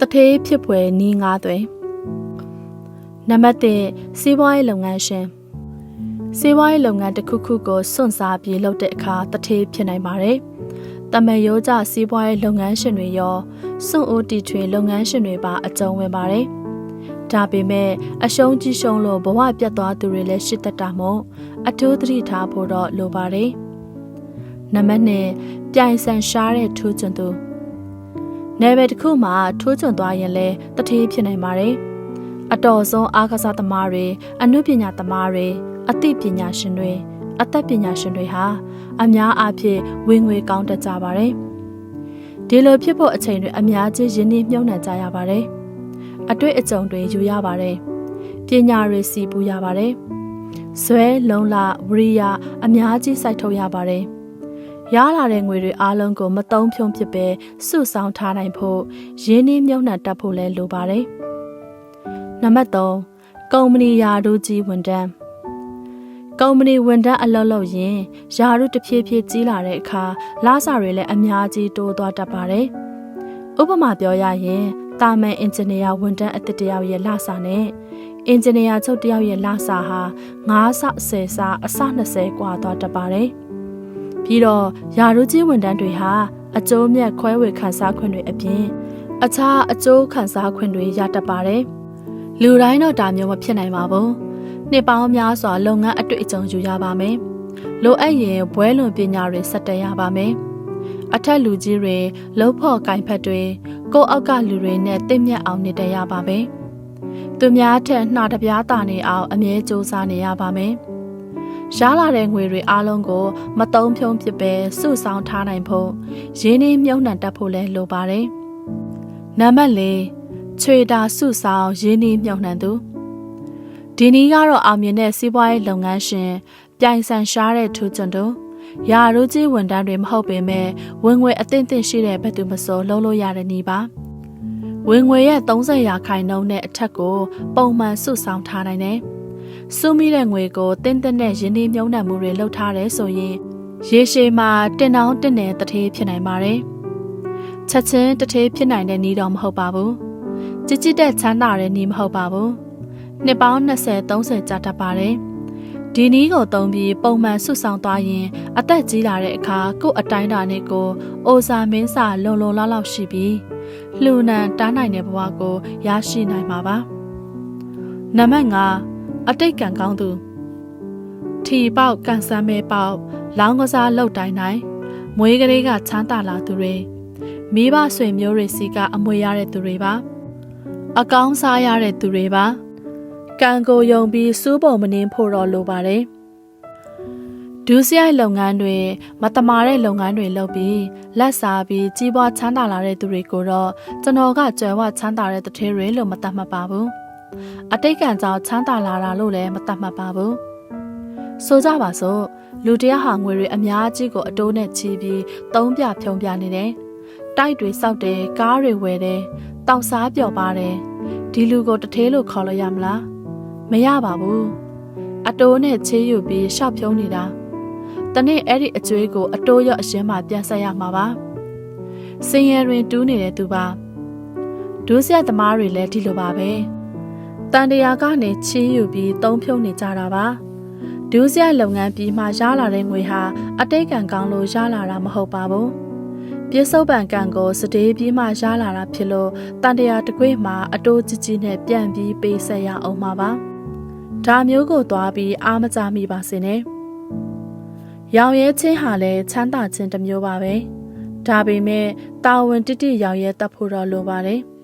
တထေးဖြစ်ဖွယ်နီးငါးသွင်းနံပါတ်1စီးပွားရေးလုပ်ငန်းရှင်စီးပွားရေးလုပ်ငန်းတစ်ခုခုကိုစွန့်စားပြီးလုပ်တဲ့အခါတထေးဖြစ်နိုင်ပါတယ်။တမန်ရိုးကြစီးပွားရေးလုပ်ငန်းရှင်တွေရောစွန့်အိုးတီထွေလုပ်ငန်းရှင်တွေပါအကြုံဝင်ပါတယ်။ဒါပေမဲ့အရှုံးကြီးရှုံးလို့ဘဝပြတ်သွားသူတွေလည်းရှိတတ်တာမို့အထူးသတိထားဖို့တော့လိုပါတယ်။နံပါတ်2ပြိုင်ဆန်ရှားတဲ့ထိုးချွန်သူ နယ်ပယ်တစ်ခုမှာထိုးချွန်သွားရင်လည်းတထေးဖြစ်နိုင်ပါတယ်။အတော်ဆုံးအားကစားသမားတွေအနုပညာသမားတွေအသိပညာရှင်တွေအသက်ပညာရှင်တွေဟာအများအားဖြင့်ဝင်ငွေကောင်းတတ်ကြပါတယ်။ဒီလိုဖြစ်ဖို့အချိန်တွေအများကြီးရင်းနှီးမြှုပ်နှံကြရပါတယ်။အတွေ့အကြုံတွေယူရပါတယ်။ပညာတွေစီပူရပါတယ်။ဇွဲလုံလဝရိယအများကြီးစိုက်ထုတ်ရပါတယ်။ ရလာတဲ့ငွေတွေအားလုံးကိုမတုံးဖြုံးဖြစ်ပဲစုဆောင်းထားနိုင်ဖို့ရင်းနှီးမြှုပ်နှံတတ်ဖို့လည်းလိုပါတယ်။နံပါတ်3ကုမ္ပဏီယာတို့ကြီးဝန်ထမ်းကုမ္ပဏီဝန်ထမ်းအလုပ်လုပ်ရင်ယာရုတစ်ဖြည်းဖြည်းကြီးလာတဲ့အခါလစာတွေလည်းအများကြီးတိုးသွားတတ်ပါတယ်။ဥပမာပြောရရင်တာမန်အင်ဂျင်နီယာဝန်ထမ်းအသစ်တယောက်ရဲ့လစာနဲ့အင်ဂျင်နီယာချုပ်တယောက်ရဲ့လစာဟာ9ဆ10ဆအဆ20กว่าသွားတတ်ပါတယ်။ ပြီးတော့ယာရုကြီးဝန်ထမ်းတွေဟာအကျိုးမြတ်ခွဲဝေခန်းစားခွင့်တွေအပြင်အခြားအကျိုးခံစားခွင့်တွေရတတ်ပါတယ်။လူတိုင်းတော့ဒါမျိုးမဖြစ်နိုင်ပါဘူး။နှစ်ပေါင်းများစွာလုပ်ငန်းအတွေ့အကြုံယူရပါမယ်။လိုအပ်ရင်ဘွဲလွန်ပညာတွေဆက်တက်ရပါမယ်။အထက်လူကြီးတွေလှုပ်ဖို့ကင်ဖက်တွေကိုအောက်ကလူတွေနဲ့တင့်မြတ်အောင်နေတတ်ရပါမယ်။သူများထက်နှာတပြားတာနေအောင်အမြဲစူးစမ်းနေရပါမယ်။ ရှားလာတဲ့ငွေတွေအားလုံးကို မတုံးဖြုံးဖြစ်ပဲစုဆောင်းထားနိုင်ဖို့ရင်းနှီးမြှုပ်နှံတတ်ဖို့လည်းလိုပါတယ်။နံပါတ်၄ချွေတာစုဆောင်းရင်းနှီးမြှုပ်နှံသူဒီနီးကတော့အောင်မြင်တဲ့စီးပွားရေးလုပ်ငန်းရှင်ပြိုင်ဆိုင်ရှားတဲ့ထူးချွန်တို့ရာရူးကြီးဝန်တန်းတွေမဟုတ်ပေမဲ့ဝင်ငွေအသင့်သင့်ရှိတဲ့ဘက်သူမစိုးလုံးလို့ရတဲ့နေပါဝင်ငွေရဲ့30ရာခိုင်နှုန်းနဲ့အထက်ကိုပုံမှန်စုဆောင်းထားနိုင်တယ် စုမိတဲ့ငွေကိုတင်းတင်းနဲ့ရင်းနှီးမြှုံနှံမှုတွေလုပ်ထားတယ်ဆိုရင်ရေရှည်မှာတင်တောင်းတင်တဲ့တထေးဖြစ်နိုင်ပါတယ်ချက်ချင်းတထေးဖြစ်နိုင်တဲ့နီးတော့မဟုတ်ပါဘူးကြည်ကြည်တဲ့ချမ်းသာတဲ့နီးမဟုတ်ပါဘူးနှစ်ပေါင်း20 30ကြာတတ်ပါတယ်။ဒီနီးကိုသုံးပြီးပုံမှန်ဆွဆောင်သွားရင် အသက်ကြီးလာတဲ့အခါကို့အတိုင်းတာနဲ့ကိုအိုစာမင်းစာလုံလုံလောက်လောက်ရှိပြီးလှူနံတားနိုင်တဲ့ဘဝကိုရရှိနိုင်မှာပါ။နံပါတ်5 အတိတ်ကံကောင်းသူထီပေါက်ကန်ဆမ်းမဲပေါက်လောင်းကစားလှုပ်တိုင်းတိုင်းမွေးကလေးကချမ်းသာလာသူတွေမိဘဆွေမျိုးတွေစီကအမွေရတဲ့သူတွေပါ အကောင်းစားရတဲ့သူတွေပါကံကိုယုံပြီးစူးပုံမနှင်းဖို့တော့လိုပါတယ်။ဒူးစရိုက်လုပ်ငန်းတွေမတမာတဲ့လုပ်ငန်းတွေလုပ်ပြီးလက်စားပြီးကြီးပွားချမ်းသာလာတဲ့သူတွေကိုတော့ကျွန်တော်ကကြွယ်ဝချမ်းသာတဲ့တထေးတွေလို့မတတ်မှတ်ပါဘူး။ အတိတ်ကံကြောင့်ချမ်းသာလာတာလို့လည်းမတတ်မှတ်ပါဘူး။ဆိုကြပါစို့လူတယောက်ဟာငွေတွေအများကြီးကိုအတိုးနဲ့ချီပြီးသုံးပြဖြုံပြနေတယ်။တိုက်တွေစောက်တယ်ကားတွေဝယ်တယ်တောက်စားပျော်ပါတယ်ဒီလူကိုတထေးလို့ခေါ်လို့ရမလား။မရပါဘူးအတိုးနဲ့ချေးယူပြီးရှောက်ဖြုံးနေတာတနေ့အဲ့ဒီအကျွေးကိုအတိုးရအရှင်းမှပြန်ဆက်ရမှာပါစင်ရဲတွင်တူးနေတဲ့သူပါဒုစရသမားတွေလည်းဒီလိုပါပဲ တန်တရာကနေချေးယူပြီးသုံးဖြုံးနေကြတာပါဒုစရလုပ်ငန်းပြီးမှရလာတဲ့ငွေဟာအတိတ်ကံကောင်းလို့ရလာတာမဟုတ်ပါဘူးပြစ္ဆုတ်ပံကံကိုစတေးပြီးမှရလာတာဖြစ်လို့တန်တရာတကွေ့မှာအတိုးကြီးကြီးနဲ့ပြန်ပြီးပေးဆက်ရအောင်ပါပါဒါမျိုးကိုသွားပြီးအားမကြမိပါစေနဲ့။ရောင်ရဲချင်းဟာလည်းချမ်းသာခြင်းတစ်မျိုးပါပဲ။ဒါပေမဲ့တာဝန်တိတိရောင်ရဲတတ်ဖို့တော့လိုပါတယ်။